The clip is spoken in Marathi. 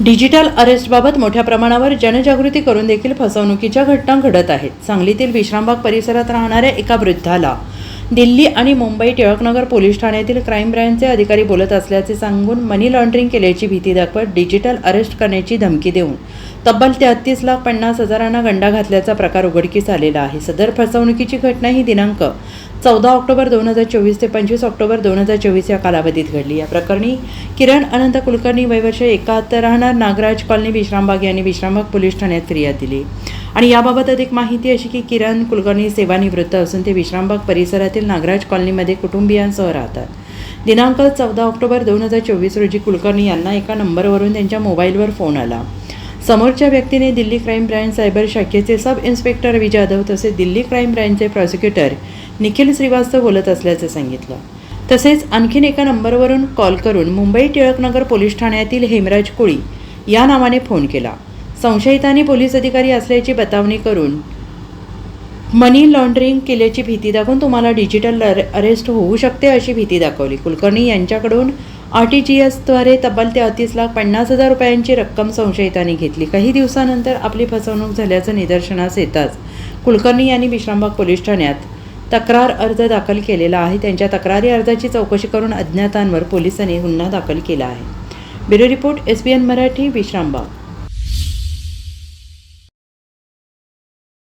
डिजिटल अरेस्टबाबत मोठ्या प्रमाणावर जनजागृती करून देखील फसवणुकीच्या घटना घडत आहेत. सांगलीतील विश्रामबाग परिसरात राहणाऱ्या एका वृद्धाला दिल्ली आणि मुंबई टिळकनगर पोलीस ठाण्यातील क्राईम ब्रँचचे अधिकारी बोलत असल्याचे सांगून मनी लॉन्ड्रिंग केल्याची भीती दाखवत डिजिटल अरेस्ट करण्याची धमकी देऊन तब्बल तेहत्तीस लाख पन्नास हजारांना गंडा घातल्याचा प्रकार उघडकीस आलेला आहे. सदर फसवणुकीची घटना ही दिनांक चौदा ऑक्टोबर दोन हजार चोवीस ते पंचवीस ऑक्टोबर दोन हजार चोवीस या कालावधीत घडली. या प्रकरणी किरण अनंत कुलकर्णी वयवर्ष एकाहत्तर राहणार. नागराज कॉलनी विश्रामबाग यांनी विश्रामबाग पोलीस ठाण्यात फिर्याद दिली. आणि याबाबत अधिक माहिती अशी की किरण कुलकर्णी सेवानिवृत्त असून ते विश्रामबाग परिसरातील नागराज कॉलनीमध्ये कुटुंबियांसह राहतात. दिनांक चौदा ऑक्टोबर दोन हजार चोवीस रोजी कुलकर्णी यांना एका नंबरवरून त्यांच्या मोबाईलवर फोन आला. समोरच्या व्यक्तीने दिल्ली क्राईम ब्रँच सायबर शाखेचे सब इन्स्पेक्टर रवी जाधव तसेच दिल्ली क्राईम ब्रँचचे प्रॉसिक्युटर निखिल श्रीवास्तव बोलत असल्याचं सांगितलं. तसेच आणखीन एका नंबरवरून कॉल करून मुंबई टिळकनगर पोलीस ठाण्यातील हेमराज कोळी या नावाने फोन केला. संशयितांनी पोलीस अधिकारी असल्याची बतावणी करून मनी लॉन्ड्रिंग केल्याची भीती दाखवून तुम्हाला डिजिटल अरेस्ट होऊ शकते अशी भीती दाखवली. कुलकर्णी यांच्याकडून आर टी जी एसद्वारे तब्बल तेहतीस लाख पन्नास हजार रुपयांची रक्कम संशयितांनी घेतली. काही दिवसानंतर आपली फसवणूक झाल्याचं निदर्शनास येताच कुलकर्णी यांनी विश्रामबाग पोलीस ठाण्यात तक्रार अर्ज दाखल केलेला आहे. त्यांच्या तक्रारी अर्जाची चौकशी करून अज्ञातांवर पोलिसांनी गुन्हा दाखल केला आहे. Bureau report S B N Marathi Vishrambag